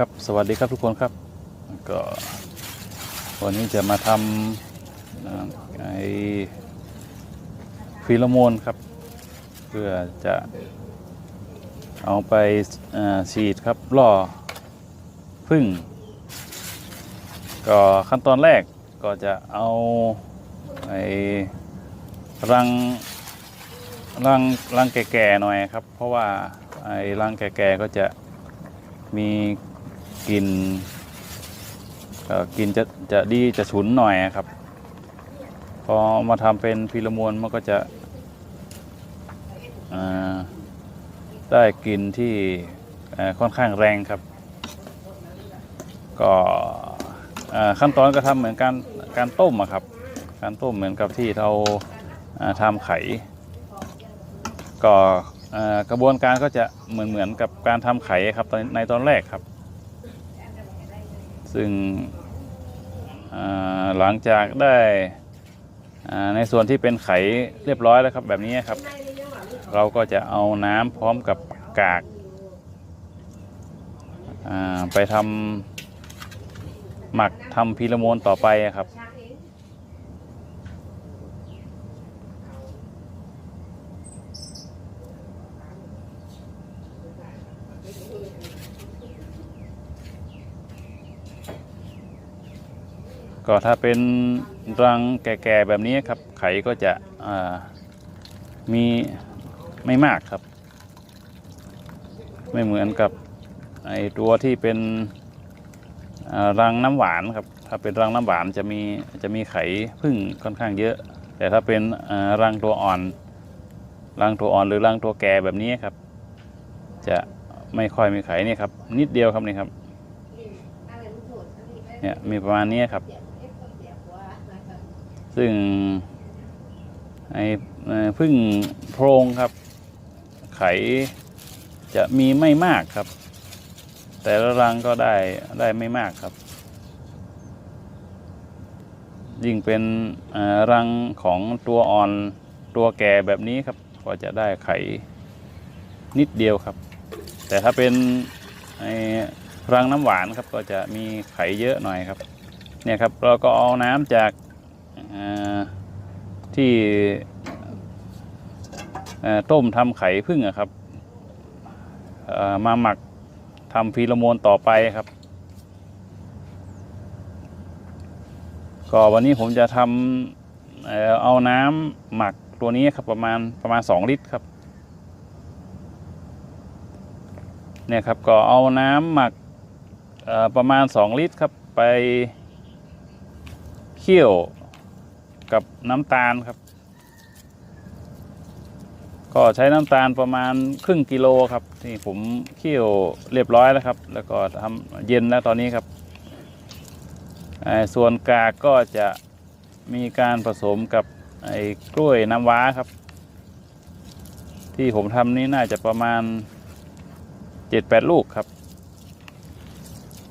ครับสวัสดีครับทุกคนครับก็วันนี้จะมาทำไอฟีโรโมนครับ เพื่อจะเอาไปฉีดครับล่อพึ่ง ก็ขั้นตอนแรกก็จะเอาไอรังรังรังแก่ๆหน่อยครับ เพราะว่าไอ้รังแก่ๆก็จะมี กลิ่นกลิ่นจะจะดีจะฉุนหน่อยครับ พอมาทำเป็นฟิโลโมนมันก็จะได้กลิ่นที่ค่อนข้างแรงครับ ก็ขั้นตอนก็ทำเหมือนการการต้มครับ การต้มเหมือนกับที่เราทำไข่ ก็กระบวนการก็จะเหมือนเหมือนกับการทำไข่ครับในตอนแรกครับ ซึ่งหลังจากได้ในส่วนที่เป็นไข่เรียบร้อยแล้วครับแบบนี้ครับ เราก็จะเอาน้ำพร้อมกับกากาไปทำหมักทำพีระโมนต่อไปครับ ก็ถ้าเป็นรังแก่ๆแบบนี้ครับ ไข่ก็จะมีไม่มากครับ ไม่เหมือนกับไอตัวที่เป็นรังน้ำหวานครับ ถ้าเป็นรังน้ำหวานจะมีจะมีไข่พึ่งค่อนข้างเยอะ แต่ถ้าเป็นรังตัวอ่อน รังตัวอ่อนหรือรังตัวแก่แบบนี้ครับ จะไม่ค่อยมีไข่นี่ครับ นิดเดียวครับนี่ครับเนี่ยมีประมาณนี้ครับ ซึ่งไอ้พึ่งโพรงครับ ไข่จะมีไม่มากครับ แต่ละรังก็ได้ได้ไม่มากครับ ยิ่งเป็นรังของตัวอ่อนตัวแก่แบบนี้ครับ ก็จะได้ไข่นิดเดียวครับ แต่ถ้าเป็นรังน้ำหวานครับก็จะมีไข่เยอะหน่อยครับเนี่ยครับเราก็เอาน้ำจาก ที่ต้มทำไข่พึ่งครับมาหมักทำฟีโรโมนต่อไปครับ ก็วันนี้ผมจะทำเอาน้ำหมักตัวนี้ครับประมาณประมาณ 2 ลิตรครับเนี่ยครับก็เอาน้ำหมักประมาณ 2 ลิตรครับไปเคี่ยว กับน้ำตาลครับ ก็ใช้น้ำตาลประมาณครึ่งกิโลครับที่ผมเคี่ยวเรียบร้อยแล้วครับ แล้วก็ทำเย็นแล้วตอนนี้ครับไอ้ส่วนกากก็จะมีการผสมกับไอ้กล้วยน้ำว้าครับ ที่ผมทำนี่น่าจะประมาณ7-8ลูกครับ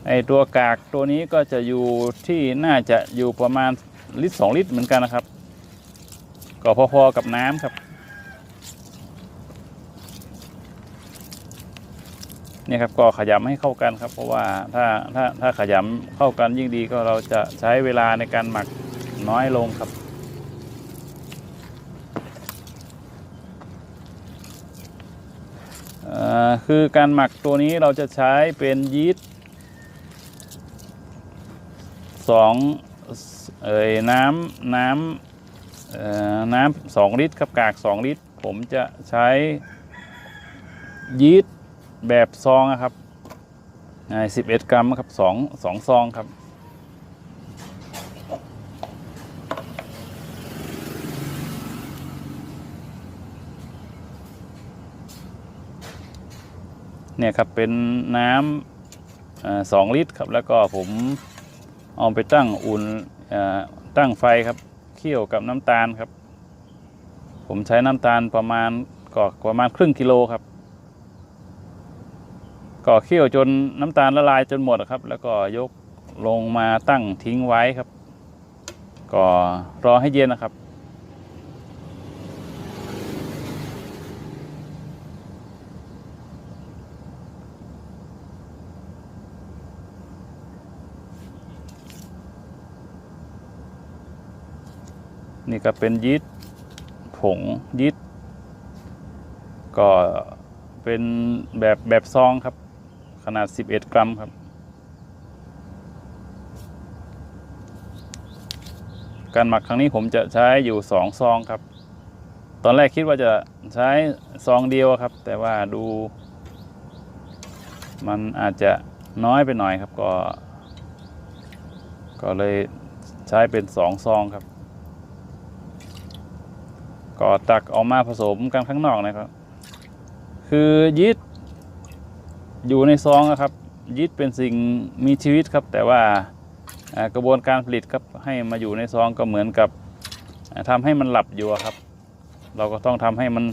ไอตัวกากตัวนี้ก็จะอยู่ที่น่าจะอยู่ประมาณ ลิตรสองลิตรเหมือนกันนะครับ ก็พอๆกับน้ำครับนี่ครับก็ขยำให้เข้ากันครับ เพราะว่าถ้าถ้าถ้าขยำเข้ากันยิ่งดีก็เราจะใช้เวลาในการหมักน้อยลงครับ คือการหมักตัวนี้เราจะใช้เป็นยีสต์สอง เอ่ยน้ำน้ำน้ำสองลิตรครับกากสองลิตร ผมจะใช้ยีสต์แบบซองอะครับสิบเอ็ดกรัมครับสองสองซองครับเนี่ยครับเป็นน้ำสองลิตรครับแล้วก็ผม เอาไปตั้งอุ่นตั้งไฟครับเคี่ยวกับน้ำตาลครับ ผมใช้น้ำตาลประมาณก็ประมาณครึ่งกิโลครับก่อเคี่ยวจนน้ำตาลละลายจนหมดครับ แล้วก็ยกลงมาตั้งทิ้งไว้ครับ ก็รอให้เย็นนะครับ นี่ก็เป็นยีสต์ผงยีสต์ก็เป็นแบบแบบซองครับ ขนาด 11 กรัมครับ การหมักครั้งนี้ผมจะใช้อยู่ 2 ซองครับ ตอนแรกคิดว่าจะใช้ซองเดียวครับ แต่ว่าดู มันอาจจะน้อยไปหน่อยครับก็ ก็เลยใช้เป็นสองซองครับ ก็ตักออกมาผสมกันข้างนอกนะครับ คือยีสต์อยู่ในซองนะครับยีสต์เป็นสิ่งมีชีวิตครับ แต่ว่ากระบวนการผลิตครับให้มาอยู่ในซองก็เหมือนกับทำทำให้มันหลับอยู่ครับ เราก็ต้องทำให้มัน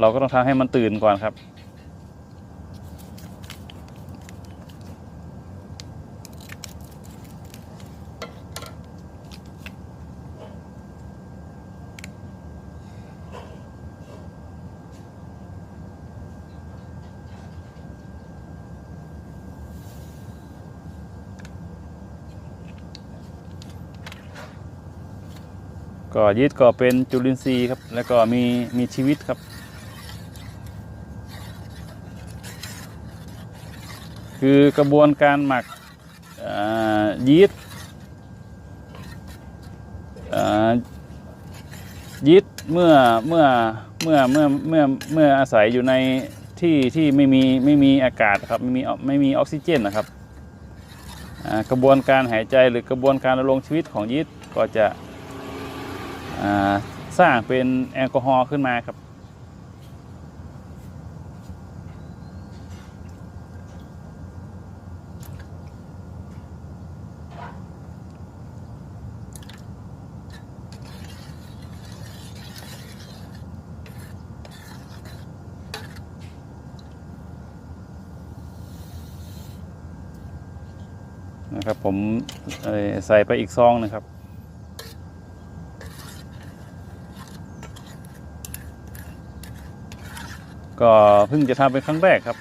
เราก็ต้องทำให้มันตื่นก่อนครับ ก็ยีสต์ก็เป็นจุลินทรีย์ครับ แล้วก็มีมีชีวิตครับ คือกระบวนการหมักยีสต์ยีสต์เมื่อเมื่อเมื่อเมื่อเมื่อเมื่ออาศัยอยู่ในที่ที่ไม่มีไม่มีอากาศครับไม่มีไม่มีออกซิเจนนะครับกระบวนการหายใจหรือกระบวนการดำรงชีวิตของยีสต์ก็จะ สร้างเป็นแอลกอฮอล์ขึ้นมาครับ นะครับผมใส่ไปอีกซองนะครับ ก็เพิ่งจะทำเป็นครั้งแรกครับ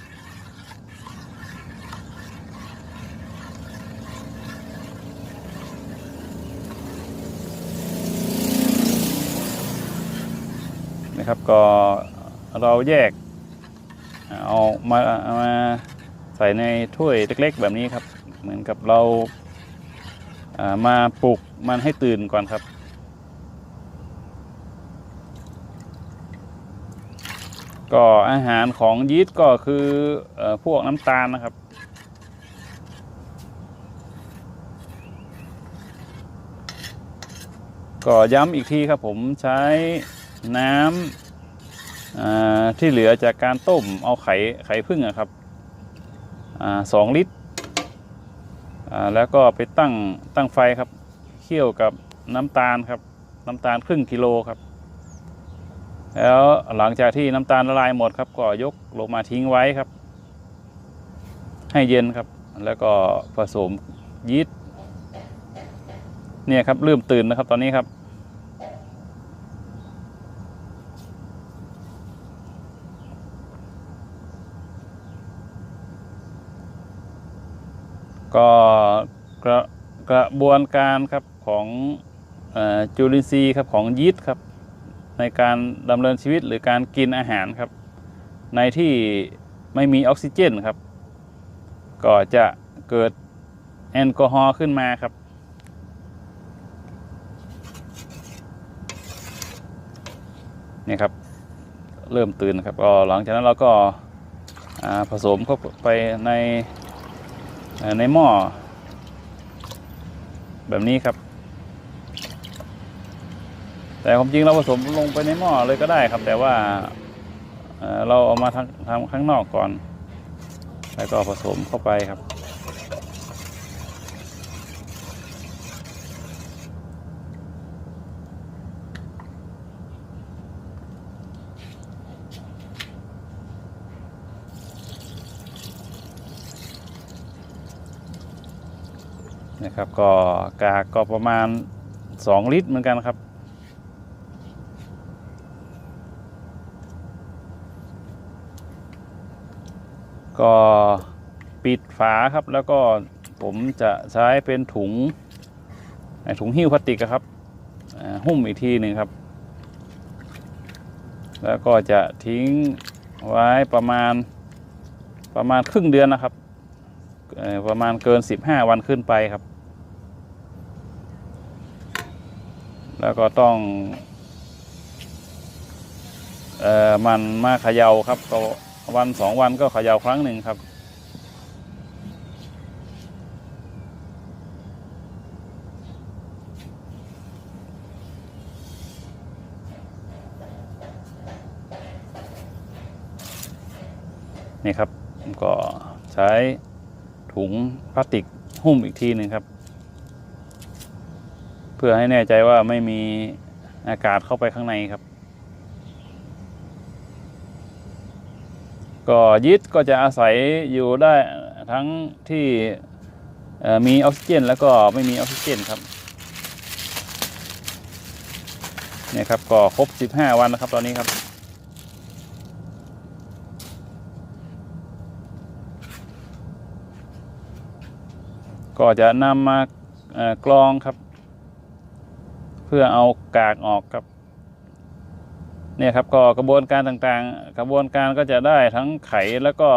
นะครับก็เราแยกเอามาเอามาใส่ในถ้วยเล็กๆแบบนี้ครับ เหมือนกับเราามาปลุกมันให้ตื่นก่อนครับ ก็อาหารของยีสต์ก็คืออพวกน้ำตาลนะครับ ก็ย้ำอีกทีครับผมใช้น้ำที่เหลือจากการต้มเอาไข่ไข่พึ่งอะครับอสองลิตรแล้วก็ไปตั้งตั้งไฟครับเคี่ยวกับน้ำตาลครับ น้ำตาลครึ่งกิโลครับ แล้วหลังจากที่น้ำตาลละลายหมดครับ ก็ยกลงมาทิ้งไว้ครับ ให้เย็นครับ แล้วก็ผสมยีสต์เนี่ยครับเริ่มตื่นนะครับตอนนี้ครับก็กระกระบวนการครับของอจุลินทรีย์ครับของยีสต์ครับ ในการดำเนินชีวิตหรือการกินอาหารครับ ในที่ไม่มีออกซิเจนครับ ก็จะเกิดแอลกอฮอล์ขึ้นมาครับ นี่ครับ เริ่มตื่นครับก็หลังจากนั้นเราก็าผสมเข้าไปในในหม้อแบบนี้ครับ แต่ความจริงเราผสมลงไปในหม้อเลยก็ได้ครับ แต่ว่าเราเอามาทำทำข้างนอกก่อน แล้วก็ผสมเข้าไปครับนะครับก็กากก็ประมาณ 2 ลิตรเหมือนกันครับ ก็ปิดฝาครับ แล้วก็ผมจะใช้เป็นถุงถุงหิ้วพลาสติกครับหุ้มอีกทีหนึ่งครับ แล้วก็จะทิ้งไว้ประมาณประมาณครึ่งเดือนนะครับ ประมาณเกิน 15 วันขึ้นไปครับ แล้วก็ต้องเอ่อมันมาเขย่าครับก็ วันสองวันก็เขย่าครั้งหนึ่งครับ นี่ครับก็ใช้ถุงพลาสติกหุ้มอีกทีหนึ่งครับ เพื่อให้แน่ใจว่าไม่มีอากาศเข้าไปข้างในครับ ก็ยึดก็จะอาศัยอยู่ได้ทั้งที่มีออกซิเจน แล้วก็ไม่มีออกซิเจนครับเนี่ยครับก็ครบ 15 วันนะครับตอนนี้ครับ ก็จะนำมากรองครับ เพื่อเอากากออกครับ เนี่ยครับก็กระบวนการต่างๆ กระบวนการก็จะได้ทั้งไข่แล้วก็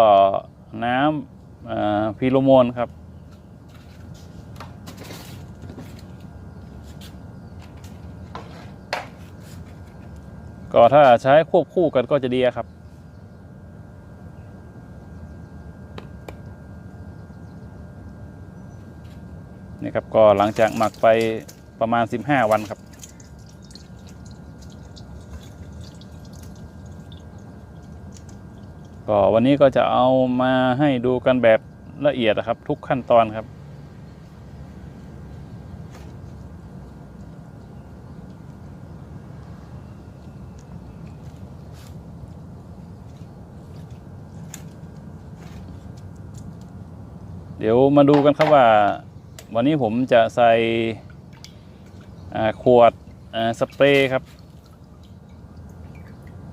น้ำเอ่อฟีโรโมนครับก็ถ้าใช้ควบคู่กันก็จะดีครับ นี่ครับก็หลังจากหมักไปประมาณ 15 วันครับ ก็วันนี้ก็จะเอามาให้ดูกันแบบละเอียดนะครับ ทุกขั้นตอนครับ เดี๋ยวมาดูกันครับว่า วันนี้ผมจะใส่อ่าขวดอ่าสเปรย์ครับ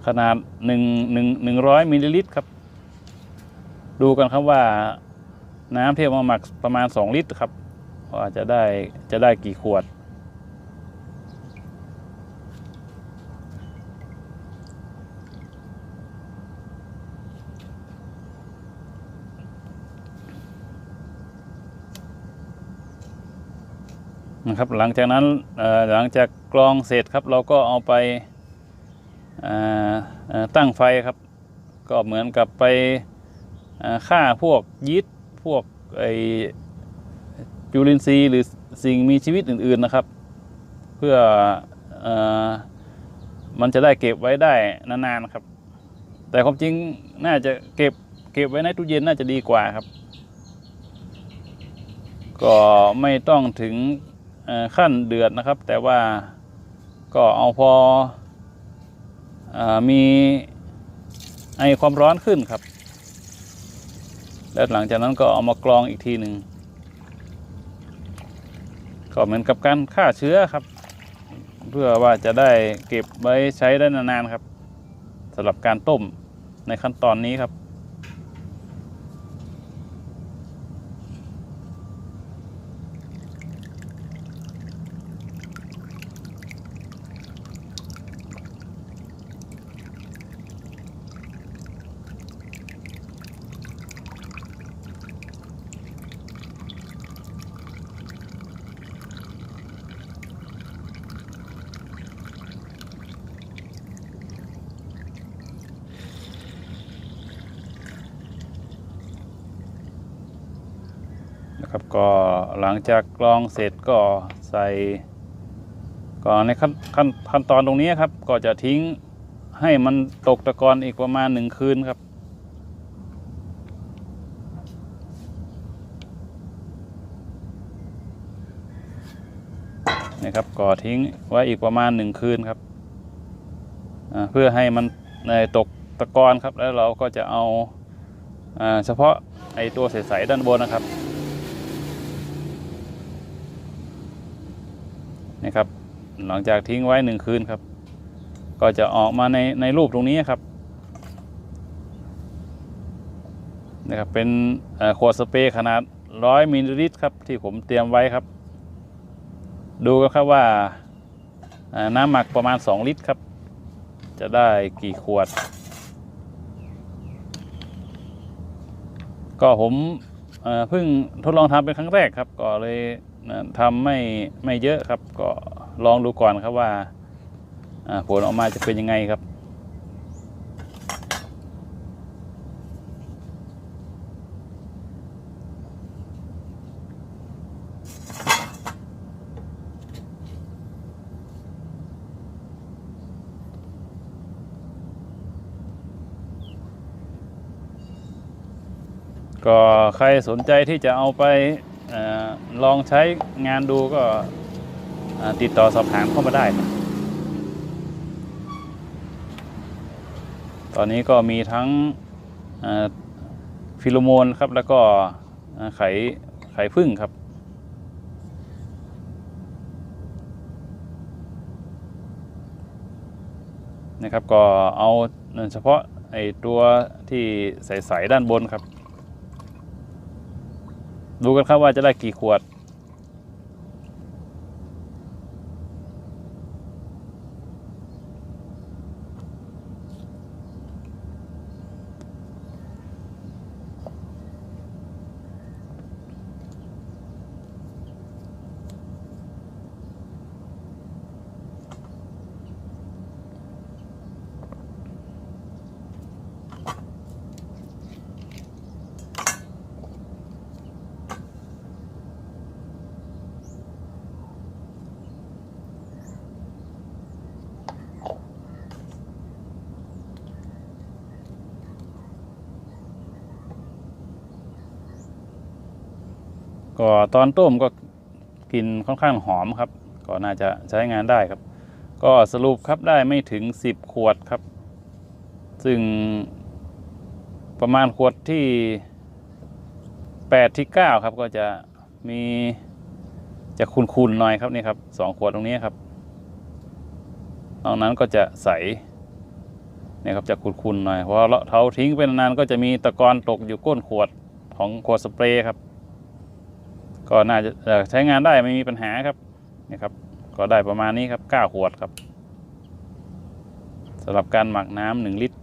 ขนาด1 1 100มิลลิลิตรครับ ดูกันครับว่าน้ำที่เอมาหมักประมาณ 2 ลิตรครับว่าจะได้จะได้กี่ขวด นะครับหลังจากนั้นอ่อหลังจากกรองเสร็จครับเราก็เอาไป ตั้งไฟครับ ก็เหมือนกับไปฆ่าพวกยีสต์พวกไอจุลินทรีย์หรือสิ่งมีชีวิตอื่น ๆนะครับ เพื่ออมันจะได้เก็บไว้ได้นานๆครับ แต่ความจริงน่าจะเก็บเก็บไว้ในตู้เย็นน่าจะดีกว่าครับ ก็ไม่ต้องถึงขั้นเดือดนะครับ แต่ว่าก็เอาพอ มีไอความร้อนขึ้นครับ แล้วหลังจากนั้นก็เอามากรองอีกทีหนึ่งก็เหมือนกับการฆ่าเชื้อครับ เพื่อว่าจะได้เก็บไว้ใช้ได้นานๆครับสำหรับการต้มในขั้นตอนนี้ครับ นะครับก็หลังจากกรองเสร็จก็ใส่ก็ในขั้นขั้นขั้นตอนตรงนี้ครับ ก็จะทิ้งให้มันตกตะกอนอีกประมาณหนึ่งคืนครับ นะครับก็ทิ้งไว้อีกประมาณหนึ่งคืนครับเพื่อให้มันเอ่อตกตะกอนครับแล้วเราก็จะเอาเฉพาะไอตัวใสๆด้านบนนะครับ นะครับ หลังจากทิ้งไว้หนึ่งคืนครับ ก็จะออกมาในในรูปตรงนี้ครับนะครับเป็นขวดสเปรย์ขนาดร้อยมิลลิลิตรครับที่ผมเตรียมไว้ครับ ดูกันครับว่าน้ำหมักประมาณ 2 ลิตรครับ จะได้กี่ขวด ก็ผมเพิ่งทดลองทำเป็นครั้งแรกครับ ก็เลย ทำไม่ไม่เยอะครับ ก็ลองดูก่อนครับว่าผลออกมาจะเป็นยังไงครับ ก็ใครสนใจที่จะเอาไป ลองใช้งานดูก็ติดต่อสอบถามเข้ามาได้ ตอนนี้ก็มีทั้งฟิโลโมนครับ แล้วก็ไข่ไข่พึ่งครับ นะครับก็เอาเฉพาะไอตัวที่ใส ๆ ด้านบนครับ ดูกันครับว่าจะได้กี่ขวด ก็ตอนต้มก็กลิ่นค่อนข้างหอมครับ ก็น่าจะใช้งานได้ครับ ก็สรุปครับได้ไม่ถึง 10 ขวดครับ ซึ่งประมาณขวดที่ 8 ที่ 9 ครับก็จะมีจะคุนๆหน่อยครับนี่ครับสองขวดตรงนี้ครับนอกนั้นก็จะใสเนี่ยครับจะคุนๆหน่อยเพราะเราเทาทิ้งไปนานก็จะมีตะกอนตกอยู่ก้นขวดของขวดสเปรย์ครับ ก็น่าจะใช้งานได้ไม่มีปัญหาครับนี่ครับ ก็ได้ประมาณนี้ครับ9ขวดครับสำหรับการหมักน้ำ1ลิตร